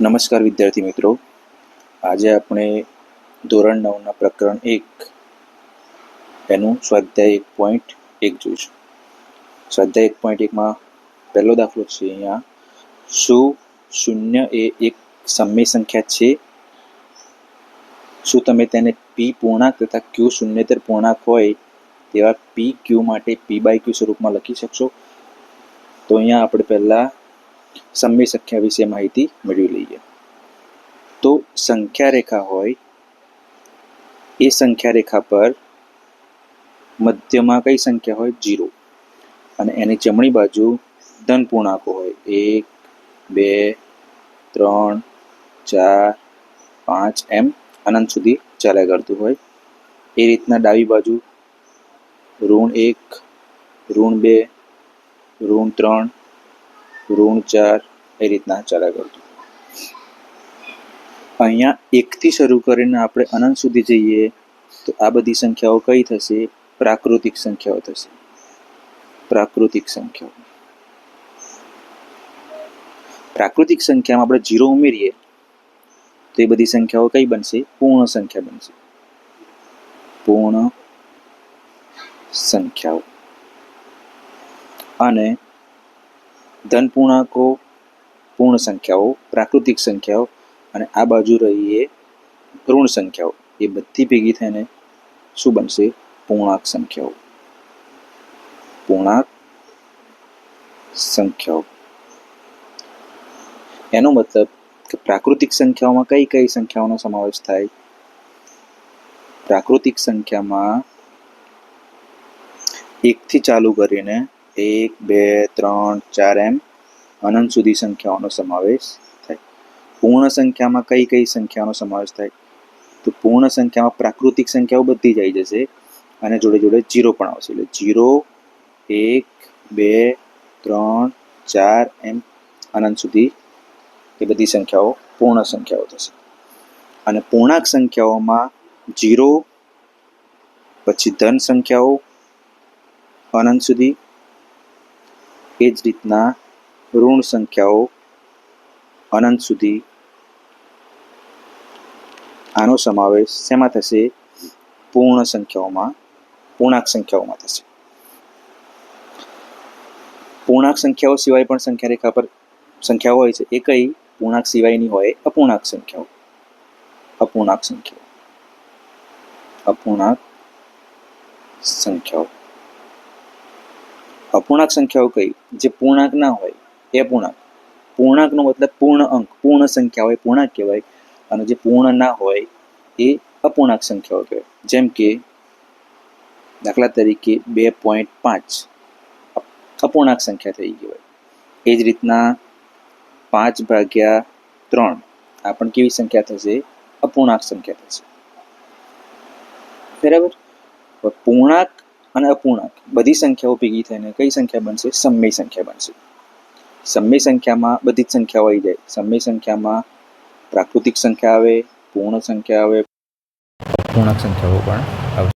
નમસ્કાર વિદ્યાર્થી મિત્રો. આજે આપણે ધોરણ નવના પ્રકરણ એક એનું સ્વાધ્યાય એક પોઈન્ટ એક જોઈશું. સ્વાધ્યાય એક પોઈન્ટ એકમાં પહેલો દાખલો છે અહીંયા. શું શૂન્ય એ એક સમય સંખ્યા છે? શું તમે તેને પી પૂર્ણાંક તથા ક્યુ શૂન્યતર પૂર્ણાંક હોય તેવા પી ક્યુ માટે પી બાય ક્યુ સ્વરૂપમાં લખી શકશો? તો અહીંયા આપણે પહેલાં સમય સંખ્યા વિશે માહિતી મેળવી લઈએ. તો સંખ્યા રેખા હોય, એ સંખ્યા રેખા પર મધ્યમાં કઈ સંખ્યા હોય? જીરો અને એની જમણી બાજુ ધન પૂર્ણાંકો હોય. એક, બે, ત્રણ, ચાર, પાંચ એમ અનંત સુધી ચાલ્યા કરતું હોય. એ રીતના ડાબી બાજુ ઋણ એક, ઋણ બે, ઋણ ત્રણ ઋણ ચાર એ રીતના ચાલ્યા કરતું. અહીંયા એકથી શરૂ કરીને આપણે અનંત સુધી જઈએ તો આ બધી સંખ્યાઓ કઈ થશે? પ્રાકૃતિક સંખ્યાઓ થશે. પ્રાકૃતિક સંખ્યાઓ. પ્રાકૃતિક સંખ્યામાં આપણે જીરો ઉમેરીએ તો એ બધી સંખ્યાઓ કઈ બનશે? પૂર્ણ સંખ્યા બનશે. પૂર્ણ સંખ્યાઓ. અને ધન પૂર્ણાંકો પૂર્ણ સંખ્યાઓ, પ્રાકૃતિક સંખ્યાઓ અને આ બાજુ રહીએ ઋણ સંખ્યાઓ. એ બધી ભેગી થઈને શું બનશે? પૂર્ણાંક સંખ્યાઓ. પૂર્ણાંક સંખ્યાઓ. એનો મતલબ કે પ્રાકૃતિક સંખ્યાઓમાં કઈ કઈ સંખ્યાઓનો સમાવેશ થાય? પ્રાકૃતિક સંખ્યામાં એકથી ચાલુ કરીને એક, બે, ત્રણ, ચાર એમ અનંત સુધી સંખ્યાઓનો સમાવેશ થાય. પૂર્ણ સંખ્યામાં કઈ કઈ સંખ્યાનો સમાવેશ થાય? તો પૂર્ણ સંખ્યામાં પ્રાકૃતિક સંખ્યાઓ બધી જ જશે અને જોડે જોડે જીરો પણ આવશે. એટલે જીરો એક, બે, ત્રણ, ચાર એમ અનંત સુધી એ બધી સંખ્યાઓ, પૂર્ણ સંખ્યાઓ થશે. અને પૂર્ણાંક સંખ્યાઓમાં જીરો પછી ધન સંખ્યાઓ અનંત સુધી એ જ રીતના ઋણ સંખ્યાઓ અનંત સુધી આનો સમાવેશ શેમાં થશે? પૂર્ણ સંખ્યાઓમાં, પૂર્ણાંક સંખ્યાઓમાં થશે. પૂર્ણાંક સંખ્યાઓ સિવાય પણ સંખ્યા રેખા પર સંખ્યાઓ હોય છે. એ કઈ પૂર્ણાંક સિવાયની હોય, અપૂર્ણાંક સંખ્યાઓ. અપૂર્ણાંક સંખ્યાઓ. અપૂર્ણાંક સંખ્યાઓ. અપૂર્ણાંક સંખ્યાઓ કઈ? જે પૂર્ણાંક ના હોય, એ અપૂર્ણાંક પૂર્ણાંકનો મતલબ પૂર્ણ અંક, પૂર્ણ સંખ્યા હોય, પૂર્ણાંક કહેવાય. અને જે પૂર્ણ ના હોય, એ અપૂર્ણાંક સંખ્યાઓ કહેવાય. જેમ કે, દાખલા તરીકે બે પોઈન્ટ પાંચ. અપૂર્ણાંક સંખ્યા થઈ કહેવાય એ જ રીતના પાંચ ભાગ્યા ત્રણ. આ પણ કેવી સંખ્યા થશે? અપૂર્ણાંક સંખ્યા થશે. બરાબર? પૂર્ણાંક અને અપૂર્ણાંક. બધી સંખ્યાઓ ભેગી થઈને કઈ સંખ્યા બનશે? સમય સંખ્યા બનશે. સમય સંખ્યામાં બધી જ સંખ્યાઓ આવી જાય. સમય સંખ્યામાં પ્રાકૃતિક સંખ્યા આવે પૂર્ણ સંખ્યા આવે. અપૂર્ણાંક સંખ્યાઓ પણ આવે.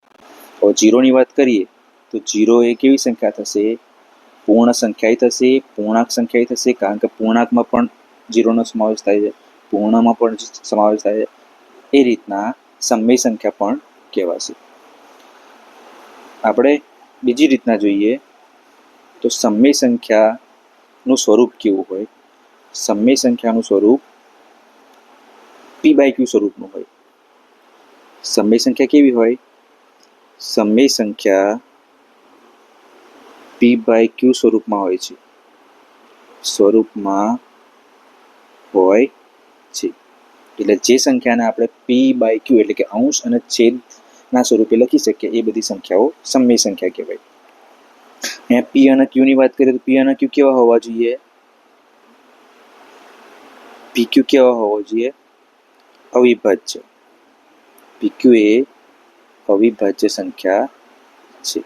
હવે જીરોની વાત કરીએ તો જીરો એ કેવી સંખ્યા થશે? પૂર્ણ સંખ્યાય થશે પૂર્ણાંક સંખ્યાય થશે કારણ કે પૂર્ણાંકમાં પણ જીરોનો સમાવેશ થાય છે. પૂર્ણમાં પણ સમાવેશ થાય છે. એ રીતના સમય સંખ્યા પણ કહેવાશે. આપણે બીજી રીતના જોઈએ તો સમય સંખ્યાનું સ્વરૂપ કેવું હોય? સમય સંખ્યાનું સ્વરૂપ પી બાય ક્યુ સ્વરૂપનું હોય. સમય સંખ્યા કેવી હોય? સમય સંખ્યા પી બાય ક્યુ સ્વરૂપમાં હોય છે. સ્વરૂપમાં હોય છે. એટલે જે સંખ્યાને આપણે પી બાય ક્યુ એટલે કે અંશ અને છેદના સ્વરૂપે લખી શકીએ, એ બધી સંખ્યાઓ સમય સંખ્યા કહેવાય. અહીંયા પી અને ક્યુ ની વાત કરીએ તો પી અને ક્યુ કેવા હોવા જોઈએ? પી ક્યુ કેવા હોવો જોઈએ? અવિભાજ્ય. પી ક્યુ એ અવિભાજ્ય સંખ્યા છે.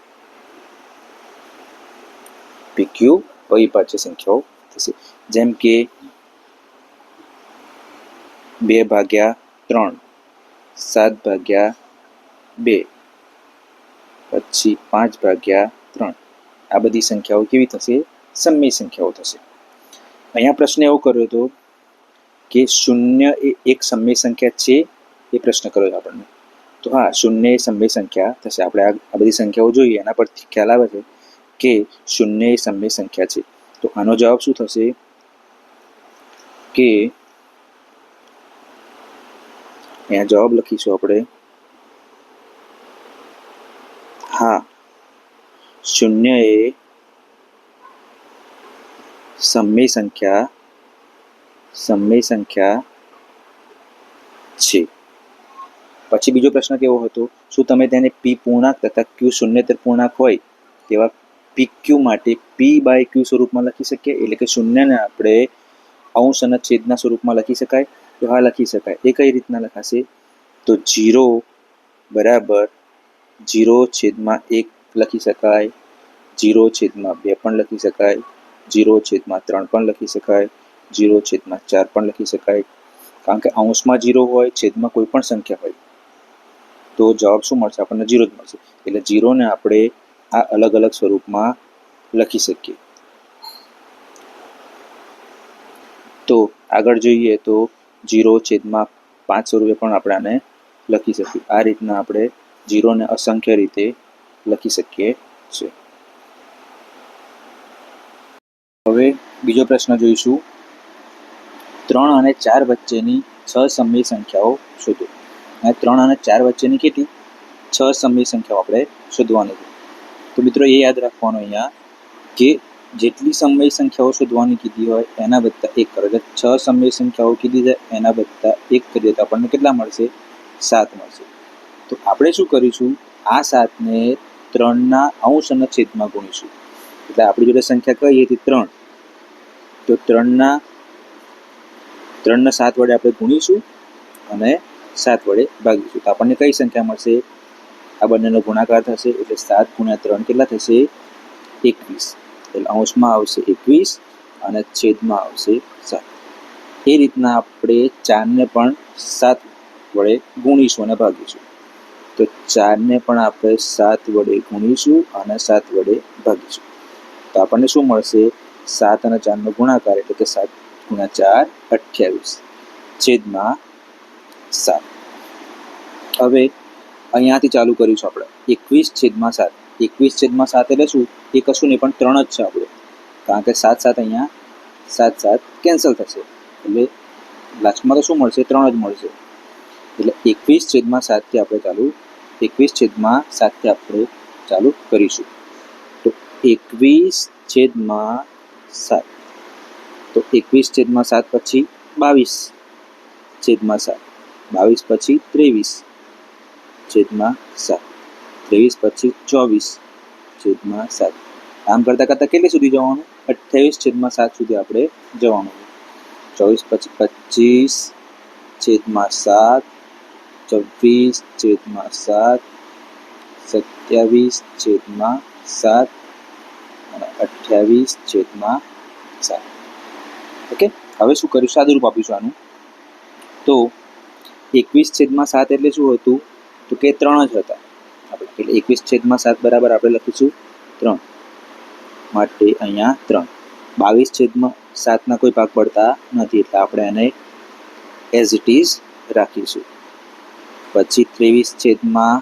પી ક્યુ અવિભાજ્ય સંખ્યાઓ થશે. જેમ કે બે ભાગ્યા ત્રણ, સાત ભાગ્યા બે. પછી પાંચ ભાગ્યા ત્રણ. આ બધી સંખ્યાઓ કેવી થશે? સમય સંખ્યાઓ થશે. અહીંયા પ્રશ્ન એવો કર્યો હતો કે શૂન્ય એ એક સમય સંખ્યા છે એ પ્રશ્ન કર્યો આપણને. તો હા, શૂન્ય એ સમય સંખ્યા થશે. આપણે આ બધી સંખ્યાઓ જોઈએ, એના પરથી ખ્યાલ આવે છે કે શૂન્ય એ સમય સંખ્યા છે. તો આનો જવાબ શું થશે? કે અહીંયા જવાબ લખીશું આપણે. હા શૂન્ય એ સમય સંખ્યા સમય સંખ્યા છે પછી બીજો પ્રશ્ન કેવો હતો? શું તમે તેને પી પૂર્ણાંક તથા ક્યુ શૂન્યતર પૂર્ણાંક હોય તેવા પી ક્યુ માટે પી બાય ક્યુ સ્વરૂપમાં લખી શકીએ? એટલે કે શૂન્યને આપણે અંશ અને છેદના સ્વરૂપમાં લખી શકાય તો હા લખી શકાય. એ કઈ રીતના લખાશે? તો જીરો બરાબર જીરો છેદમાં એક લખી શકાય, જીરો છેદમાં બે પણ લખી શકાય, જીરો છેદમાં ત્રણ પણ લખી શકાય, જીરો છેદમાં ચાર પણ લખી શકાય. કારણ કે અંશમાં જીરો હોય, છેદમાં કોઈ પણ સંખ્યા હોય. તો જવાબ શું મળશે? આપણને જીરો જ મળશે. એટલે જીરોને આપણે આ અલગ અલગ સ્વરૂપમાં લખી શકીએ. તો આગળ જોઈએ તો જીરો છેદમાં પાંચ સ્વરૂપે પણ આપણે આને લખી શકીએ. આ રીતના આપણે જીરોને અસંખ્ય રીતે લખી શકીએ છીએ. હવે બીજો પ્રશ્ન જોઈશું. ત્રણ અને ચાર વચ્ચેની છ સમય સંખ્યાઓ શોધો. અને ત્રણ અને ચાર વચ્ચેની કેટલી? છ સમય સંખ્યાઓ આપણે શોધવાની છે. તો મિત્રો, એ યાદ રાખવાનું અહીંયા કે જેટલી સમય સંખ્યાઓ શોધવાની કીધી હોય, એના વત્તા એક કરો. એટલે છ સમય સંખ્યાઓ કીધી છે, એના વત્તા એક કરીએ તો આપણને કેટલા મળશે? સાત મળશે. તો આપણે શું કરીશું? આ સાતને ત્રણના અંશ અને છેદમાં ગુણીશું. એટલે આપણી જોડે સંખ્યા કહીએ તે ત્રણ. તો ત્રણના ત્રણના સાત વડે આપણે ગુણીશું અને સાત વડે ભાગીશું. તો આપણને કઈ સંખ્યા મળશે? આ બંનેનો ગુણાકાર થશે એટલે સાત ગુણ્યા ત્રણ કેટલા થશે? એકવીસ. એટલે અંશમાં આવશે એકવીસ અને છેદમાં આવશે સાત. એ રીતના આપણે ચારને પણ સાત વડે ગુણીશું અને ભાગીશું. તો ચારને પણ આપણે સાત વડે ગુણીશું અને સાત વડે ભાગીશું. તો આપણને શું મળશે? સાત અને ચારનો ગુણાકાર એટલે કે સાત ગુણ્યા ચાર અઠ્યાવીસ. છેદમાં સાત. હવે અહીંયાથી ચાલુ કરીશું આપણે. એકવીસ છેદમાં સાત. એકવીસ છેદમાં સાત એટલે શું? એ કશું નહીં, પણ ત્રણ જ છે આપણે. કારણ કે સાત સાત અહીંયા સાત સાત કેન્સલ થશે. એટલે લાસ્ટમાં તો શું મળશે? ત્રણ જ મળશે. એટલે એકવીસ છેદમાં સાતથી આપણે ચાલુ એકવીસ છેદમાં સાથે આપણે ચાલુ કરીશું. તો એકવીસ છેદમાં સાત. તો એકવીસ છેદમાં સાત પછી બાવીસ છેદમાં સાત. બાવીસ પછી ત્રેવીસ છેદમાં સાત. ત્રેવીસ પછી ચોવીસ છેદમાં સાત. આમ કરતાં કરતાં કેટલી સુધી જવાનું? અઠ્યાવીસ છેદમાં સાત સુધી આપણે જવાનું. ચોવીસ પછી પચીસ છેદમાં સાત. છવ્વીસ છેદમાં સાત, સત્યાવીસ છેદમાં સાત અને અઠ્યાવીસ છેદમાં સાત. ઓકે હવે શું કર્યું? સાદુરૂપ આપીશું આનું. તો એકવીસ છેદમાં સાત એટલે શું હતું? તો કે ત્રણ જ હતા. આપણે એટલે એકવીસ છેદમાં સાત બરાબર આપણે લખીશું ત્રણ. માટે અહીંયા ત્રણ. બાવીસ છેદમાં સાતના કોઈ ભાગ પડતા નથી, એટલે આપણે એને એઝ ઇટ ઇઝ રાખીશું. પછી ત્રેવીસ છેદમાં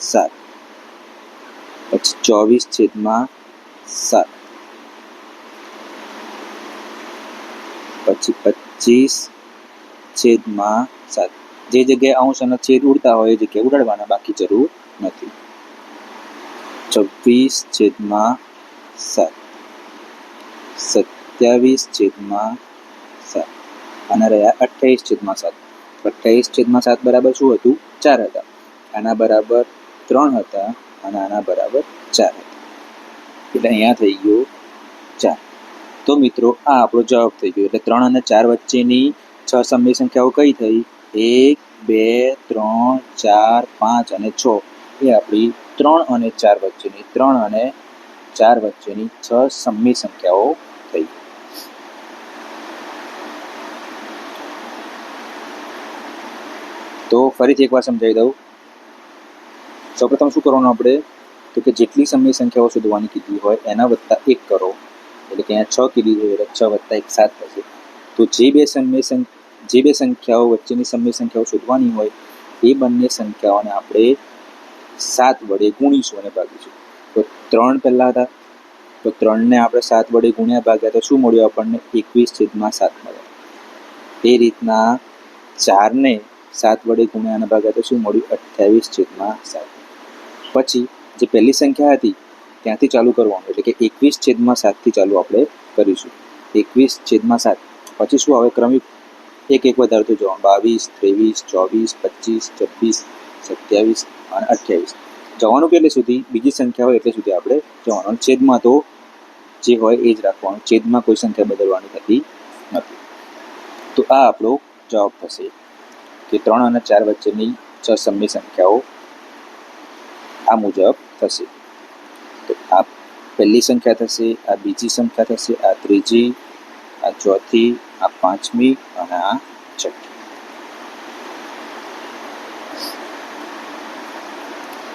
સાત પછી ચોવીસ છેદમાં સાત પછી પચીસ છેદમાં સાત જે જગ્યાએ અંશ અને છેદ ઉડતા હોય એ જગ્યાએ ઉડાડવાના બાકી જરૂર નથી છવ્વીસ છેદમાં સાત સત્યાવીસ છેદમાં સાત અને રહ્યા અઠ્યાવીસ છેદમાં સાત અઠ્યાવીસ છેદમાં સાત બરાબર શું હતું? ચાર હતા. આના બરાબર ત્રણ હતા અને આના બરાબર ચાર હતા. એટલે અહીંયા થઈ ગયો ચાર. તો મિત્રો, આ આપણો જવાબ થઈ ગયો. એટલે ત્રણ અને ચાર વચ્ચેની છ સમય સંખ્યાઓ કઈ થઈ? એક, બે, ત્રણ, ચાર, પાંચ અને છ. એ આપણી ત્રણ અને ચાર વચ્ચેની, ત્રણ અને ચાર વચ્ચેની છ સમય સંખ્યાઓ થઈ. તો ફરીથી એકવાર સમજાવી દઉં. સૌપ્રથમ શું કરવાનું આપણે? તો કે જેટલી સમય સંખ્યાઓ શોધવાની કીધી હોય, એના વત્તા એક કરો. એટલે કે અહીંયા છ કીધી હોય, એટલે છ વત્તા એક સાત થશે. તો જે બે સમય જે બે સંખ્યાઓ વચ્ચેની સમય સંખ્યાઓ શોધવાની હોય, એ બંને સંખ્યાઓને આપણે સાત વડે ગુણીશું અને ભાગીશું. તો ત્રણ પહેલાં હતા. તો ત્રણને આપણે સાત વડે ગુણ્યા, ભાગ્યા તો શું મળ્યું આપણને? એકવીસ છેદમાં સાત મળ્યા. એ રીતના ચારને સાત વડે ગુણ્યા અને ભાગ્યા તો શું મળ્યું? અઠ્યાવીસ છેદમાં સાત. પછી જે પહેલી સંખ્યા હતી, ત્યાંથી ચાલુ કરવાનું, એટલે કે એકવીસ છેદમાં સાતથી ચાલુ આપણે કરીશું. એકવીસ છેદમાં સાત. પછી શું આવે? ક્રમિક એક એક વધારતો જવાનું બાવીસ, ત્રેવીસ, ચોવીસ, પચીસ, છવ્વીસ, સત્યાવીસ અને અઠ્યાવીસ. જવાનું કેટલે સુધી? બીજી સંખ્યા હોય એટલે સુધી આપણે જવાનું. છેદમાં તો જે હોય એ જ રાખવાનું. છેદમાં કોઈ સંખ્યા બદલવાની થતી નથી. તો આ આપણો જવાબ થશે. કે ત્રણ અને ચાર વચ્ચેની છ સમય સંખ્યાઓ આ મુજબ થશે. તો આ પહેલી સંખ્યા થશે, આ બીજી સંખ્યા થશે, આ ત્રીજી, આ ચોથી, આ પાંચમી અને આ છઠ્ઠી.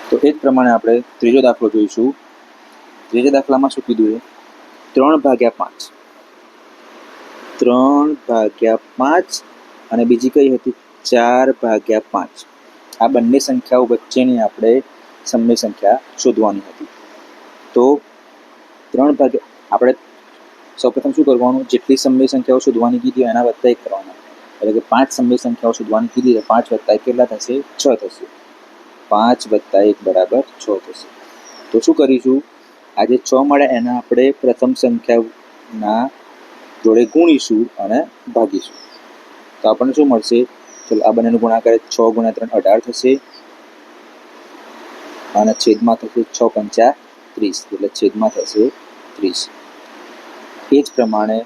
તો એ જ પ્રમાણે આપણે ત્રીજો દાખલો જોઈશું. ત્રીજા દાખલામાં શું કીધું એ? ત્રણ ભાગ્યા પાંચ. ત્રણ ભાગ્યા પાંચ અને બીજી કઈ હતી? ચાર ભાગ્યા પાંચ. આ બંને સંખ્યાઓ વચ્ચેની આપણે સમય સંખ્યા શોધવાની હતી. તો ત્રણ ભાગ્યા આપણે સૌપ્રથમ શું કરવાનું? જેટલી સમય સંખ્યાઓ શોધવાની કીધી એના વત્તા એક કરવાના. એટલે કે પાંચ સમય સંખ્યાઓ શોધવાની કીધી તો પાંચ વત્તા એક કેટલા થશે? છ થશે. પાંચ વત્તા એક બરાબર છ થશે. તો શું કરીશું? આજે છ મળે એના આપણે પ્રથમ સંખ્યાના જોડે ગુણીશું અને ભાગીશું. તો આપણને શું મળશે? ચલો આ બંનેનો ગુણાકાર છ ગુણ્યા ત્રણ અઢાર થશે. અને છેદમાં થશે છ પંચા ત્રીસ, એટલે છેદમાં થશે ત્રીસ. એ જ પ્રમાણે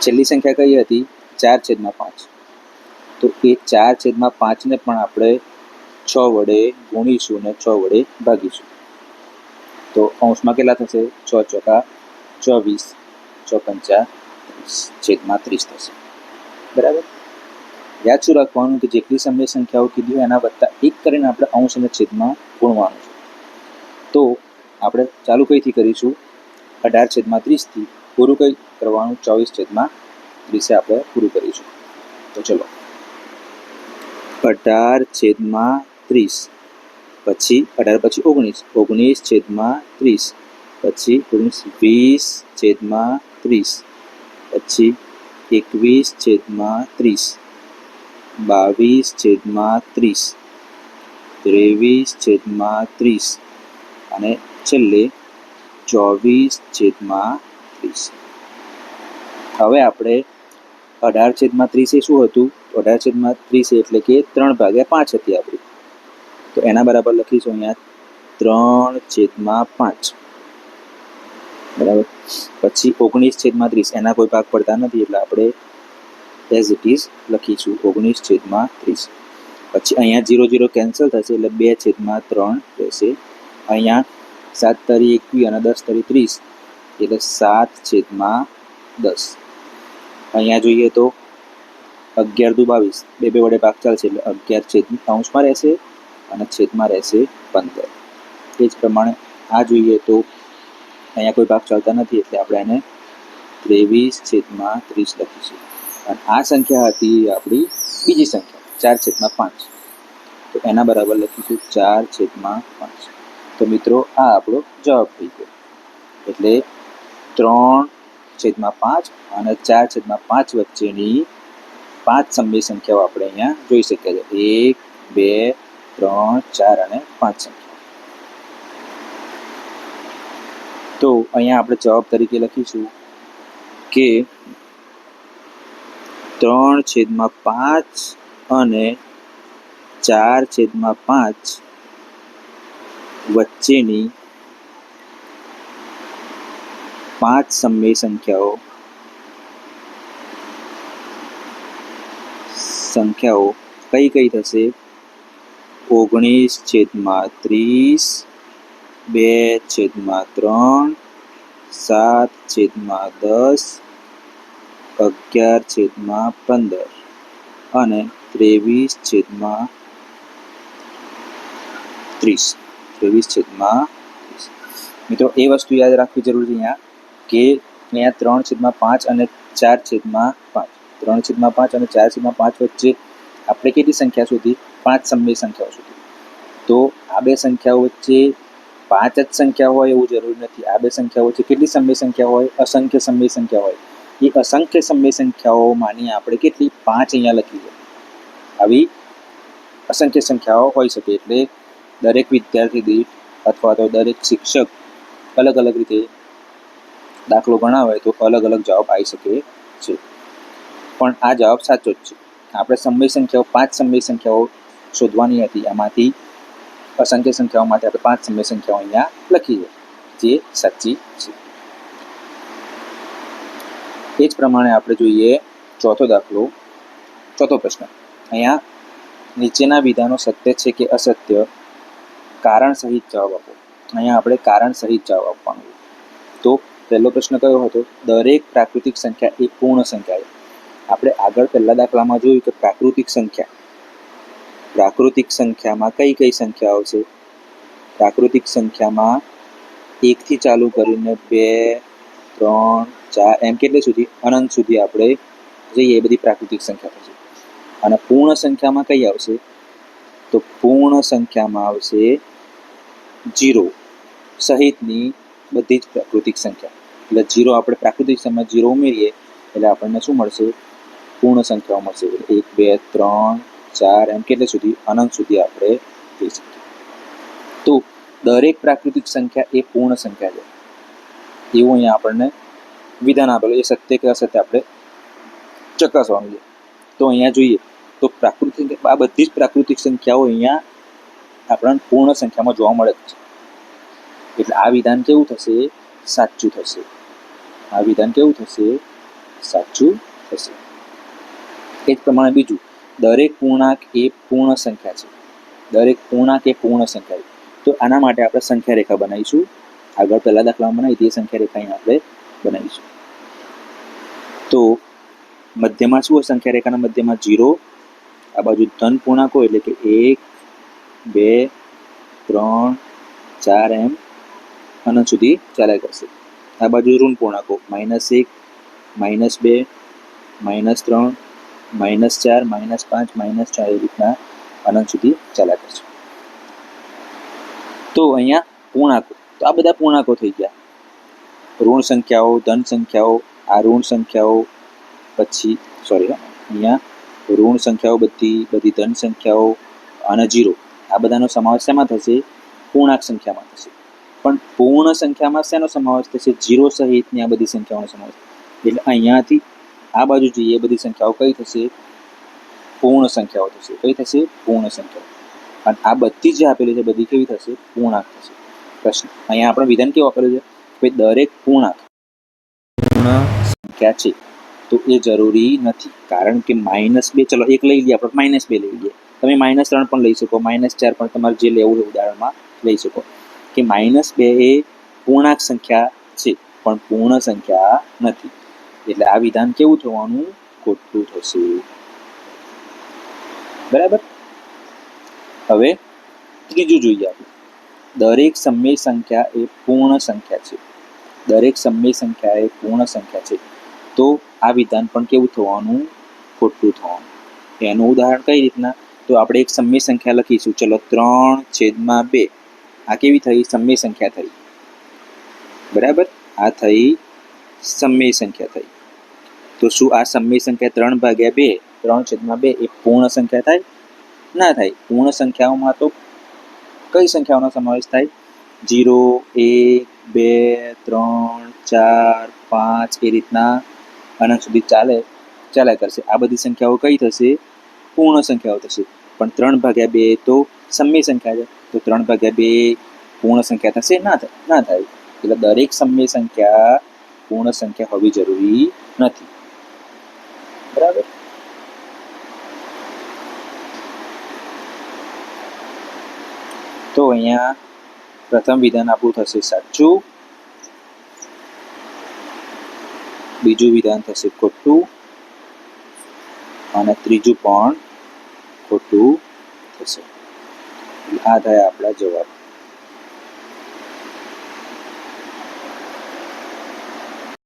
છેલ્લી સંખ્યા કઈ હતી? ચાર છેદમાં પાંચ. તો એ ચાર છેદમાં પાંચને પણ આપણે છ વડે ગુણીશું અને છ વડે ભાગીશું. તો અંશમાં કેટલા થશે? છ ચોકા ચોવીસ, છ પંચા છેદમાં ત્રીસ થશે. બરાબર? યાદ શું રાખવાનું કે જેટલી સમય સંખ્યાઓ કીધી હોય એના વત્તા એક કરીને આપણે અંશ અને છેદમાં ગુણવાનું છે. તો આપણે ચાલુ કઈથી કરીશું? અઢાર છેદમાં ત્રીસથી પૂરું કઈ કરવાનું? ચોવીસ છેદમાં ત્રીસે આપણે પૂરું કરીશું. તો ચલો. અઢાર છેદમાં ત્રીસ, પછી અઢાર પછી ઓગણીસ ઓગણીસ છેદમાં ત્રીસ, પછી ઓગણીસ, વીસ છેદમાં ત્રીસ, પછી એકવીસ છેદમાં ત્રીસ. બાવીસ છેદમાં ત્રીસ. ત્રેવીસ છેદમાં ત્રીસ. અને છેલ્લે ચોવીસ છેદમાં ત્રીસ. હવે આપણે અઢાર છેદમાં ત્રીસે શું હતું? અઢાર છેદમાં ત્રીસ એટલે કે ત્રણ ભાગ્યા પાંચ હતી આપણી. તો એના બરાબર લખીશું અહીંયા ત્રણ છેદમાં પાંચ. બરાબર? પછી ઓગણીસ છેદમાં ત્રીસ, એના કોઈ ભાગ પડતા નથી એટલે આપણે એઝ ઇટ ઇઝ લખીશું ઓગણીસ છેદમાં ત્રીસ. પછી અહીંયા જીરો જીરો કેન્સલ થશે એટલે બે છેદમાં ત્રણ રહેશે. અહીંયા સાત તારી એકવીસ અને દસ તરી ત્રીસ, એટલે સાત છેદમાં દસ. અહીંયા જોઈએ તો અગિયાર દુ બાવીસ, બે બે વડે ભાગ ચાલશે એટલે અગિયાર છેદ અંશમાં રહેશે અને છેદમાં રહેશે પંદર. એ જ પ્રમાણે આ જોઈએ તો અહીંયા કોઈ ભાગ ચાલતા નથી એટલે આપણે એને ત્રેવીસ છેદમાં ત્રીસ લખીશું. અને આ સંખ્યા હતી આપણી બીજી સંખ્યા, ચાર છેદમાં પાંચ. તો એના બરાબર લખીશું ચાર છેદમાં પાંચ. તો મિત્રો, આ આપણો જવાબ થઈ ગયો. એટલે ત્રણ છેદમાં પાંચ અને ચાર છેદમાં પાંચ વચ્ચેની પાંચ સમય સંખ્યાઓ આપણે અહીંયા જોઈ શકીએ છીએ એક, બે, ત્રણ, ચાર અને પાંચ સંખ્યા. તો અહીંયા આપણે જવાબ તરીકે લખીશું કે ત્રણ છેદમાં પાંચ અને ચાર છેદમાં પાંચ વચ્ચેની પાંચ સમય સંખ્યાઓ સંખ્યાઓ કઈ કઈ થશે? ઓગણીસ છેદમાં ત્રીસ બે છેદમાં ત્રણ, સાત છેદમાં દસ, અગિયાર છેદમાં પંદર અને ત્રેવીસ છેદમાં ત્રીસ. ત્રેવીસ છેદમાં મિત્રો, એ વસ્તુ યાદ રાખવી જરૂરી છે અહીંયા કે અહીંયા ત્રણ છેદમાં પાંચ અને ચાર છેદમાં પાંચ. ત્રણ છેદમાં પાંચ અને ચાર છેદમાં પાંચ વચ્ચે આપણે કેટલી સંખ્યા સુધી પાંચ સમય સંખ્યાઓ સુધી તો આ બે સંખ્યાઓ વચ્ચે પાંચ જ સંખ્યા હોય એવું જરૂરી નથી. આ બે સંખ્યાઓ છે. કેટલી સમય સંખ્યા હોય? અસંખ્ય સમય સંખ્યા હોય. એ અસંખ્ય સમય સંખ્યાઓમાંની આપણે કેટલી? પાંચ અહીંયા લખી છે આવી અસંખ્ય સંખ્યાઓ હોઈ શકે એટલે દરેક વિદ્યાર્થી દીઠ અથવા તો દરેક શિક્ષક અલગ અલગ રીતે દાખલો ગણાવે તો અલગ અલગ જવાબ આવી શકે છે. પણ આ જવાબ સાચો જ છે. આપણે સમય સંખ્યાઓ, પાંચ સમય સંખ્યાઓ શોધવાની હતી. એમાંથી અસંખ્ય સંખ્યાઓ માટે આપણે પાંચ સમય સંખ્યાઓ અહીંયા લખી છે જે સાચી છે. એ જ પ્રમાણે આપણે જોઈએ ચોથો દાખલો, ચોથો પ્રશ્ન. અહીંયા નીચેના વિધાનો સત્ય છે કે અસત્ય? કારણ સહિત જવાબ આપો. અહીંયા આપણે કારણ સહિત જવાબ આપવાનો તો પહેલો પ્રશ્ન કયો હતો? દરેક પ્રાકૃતિક સંખ્યા એ પૂર્ણ સંખ્યા છે. આપણે આગળ પહેલા દાખલામાં જોયું કે પ્રાકૃતિક સંખ્યા પ્રાકૃતિક સંખ્યામાં કઈ કઈ સંખ્યાઓ છે? પ્રાકૃતિક સંખ્યામાં એકથી ચાલુ કરીને બે, ત્રણ, ચાર, એમ કેટલે સુધી? અનંત સુધી આપણે જઈએ એ બધી પ્રાકૃતિક સંખ્યા થશે અને પૂર્ણ સંખ્યામાં કઈ આવશે? તો પૂર્ણ સંખ્યામાં આવશે જીરો સહિતની બધી જ પ્રાકૃતિક સંખ્યા. એટલે જીરો આપણે પ્રાકૃતિક સંખ્યામાં જીરો ઉમેરીએ એટલે આપણને શું મળશે? પૂર્ણ સંખ્યાઓ મળશે. એક, બે, ત્રણ ચાર એમ કેટલે સુધી અનંત સુધી આપણે જઈ શકીએ તો દરેક પ્રાકૃતિક સંખ્યા એ પૂર્ણ સંખ્યા છે એવું અહીંયા આપણને વિધાન આપેલું એ સત્ય કે અસત્ય આપણે ચકાસવાનું છે તો અહીંયા જોઈએ તો પ્રાકૃતિક આ બધી જ પ્રાકૃતિક સંખ્યાઓ અહીંયા આપણને પૂર્ણ સંખ્યામાં જોવા મળે જ છે એટલે આ વિધાન કેવું થશે સાચું થશે આ વિધાન કેવું થશે સાચું થશે એ જ પ્રમાણે બીજું દરેક પૂર્ણાંક એ પૂર્ણ સંખ્યા છે. દરેક પૂર્ણાંક એ પૂર્ણ સંખ્યા છે. તો આના માટે આપણે સંખ્યા રેખા બનાવીશું. આગળ પહેલા દાખલામાં બનાવી તે સંખ્યા રેખા અહીંયા આપણે બનાવીશું. તો મધ્યમાં શું હોય? સંખ્યા રેખાના મધ્યમાં જીરો, આ બાજુ ધન પૂર્ણાંકો એટલે કે એક, બે, ત્રણ, ચાર એમ અનંત સુધી ચાલ્યા કરશે. આ બાજુ ઋણ પૂર્ણાંકો, માઇનસ એક, માઇનસ બે, માઇનસ ત્રણ માઇનસ ચાર, માઇનસ પાંચ, માઇનસ ચાર એ રીતના અનંત સુધી ચાલ્યા કરશે તો અહીંયા પૂર્ણાંકો. તો આ બધા પૂર્ણાંકો થઈ ગયા. ઋણ સંખ્યાઓ, ધન સંખ્યાઓ, આ ઋણ સંખ્યાઓ, પછી સોરી અહીંયા ઋણ સંખ્યાઓ બધી બધી ધન સંખ્યાઓ અને જીરો આ બધાનો સમાવેશ શેમાં થશે? પૂર્ણાંક સંખ્યામાં થશે. પણ પૂર્ણ સંખ્યામાં શેનો સમાવેશ થશે? જીરો સહિતની આ બધી સંખ્યાઓનો સમાવેશ. એટલે અહીંયાથી આ બાજુ જોઈએ બધી સંખ્યાઓ કઈ થશે? પૂર્ણ સંખ્યાઓ થશે. કઈ થશે? પૂર્ણ સંખ્યાઓ. અને આ બધી જે આપેલી છે, બધી કેવી થશે? પૂર્ણાંક થશે. પ્રશ્ન. અહીંયા આપણે વિધાન કેવું આપેલું છે? કે દરેક પૂર્ણાંક પૂર્ણ સંખ્યા છે, તો એ જરૂરી નથી. કારણ કે માઇનસ બે, ચલો એક લઈ લઈએ આપણે, માઇનસ બે લઈ લઈએ. તમે માઇનસ ત્રણ પણ લઈ શકો, માઇનસ ચાર પણ તમારે જે લેવું હોય ઉદાહરણમાં લઈ શકો. કે માઇનસ બે એ પૂર્ણાંક સંખ્યા છે, પણ પૂર્ણ સંખ્યા નથી. એટલે આ વિધાન કેવું થવાનું? ખોટું થશે. બરાબર? હવે ત્રીજું જોઈએ આપણે. દરેક સમય સંખ્યા એ પૂર્ણ સંખ્યા છે. દરેક સમય સંખ્યા એ પૂર્ણ સંખ્યા છે. તો આ વિધાન પણ કેવું થવાનું? ખોટું થવાનું. એનું ઉદાહરણ કઈ રીતના? તો આપણે એક સમય સંખ્યા લખીશું. ચલો ત્રણ છેદમાં બે. આ કેવી થઈ? સમય સંખ્યા થઈ. બરાબર? આ થઈ સમય સંખ્યા થઈ. તો શું આ સમય સંખ્યા ત્રણ ભાગ્યા બે, ત્રણ છેદમાં બે એ પૂર્ણ સંખ્યા થાય? ના થાય. પૂર્ણ સંખ્યાઓમાં તો કઈ સંખ્યાઓનો સમાવેશ થાય? જીરો, એક, બે, ત્રણ, ચાર, પાંચ એ રીતના અનંત સુધી ચાલે, ચાલ્યા કરશે. આ બધી સંખ્યાઓ કઈ થશે? પૂર્ણ સંખ્યાઓ થશે. પણ ત્રણ ભાગ્યા બે તો સમય સંખ્યા છે. તો ત્રણ ભાગ્યા બે પૂર્ણ સંખ્યા થશે? ના થાય. ના થાય. એટલે દરેક સમય સંખ્યા પૂર્ણ સંખ્યા હોવી જરૂરી નથી. બરાબર? તો અહીંયા પ્રથમ વિધાન આપણું થશે સાચું. બીજું વિધાન થશે ખોટું. અને ત્રીજું પણ ખોટું થશે. આ થયા આપણા જવાબ.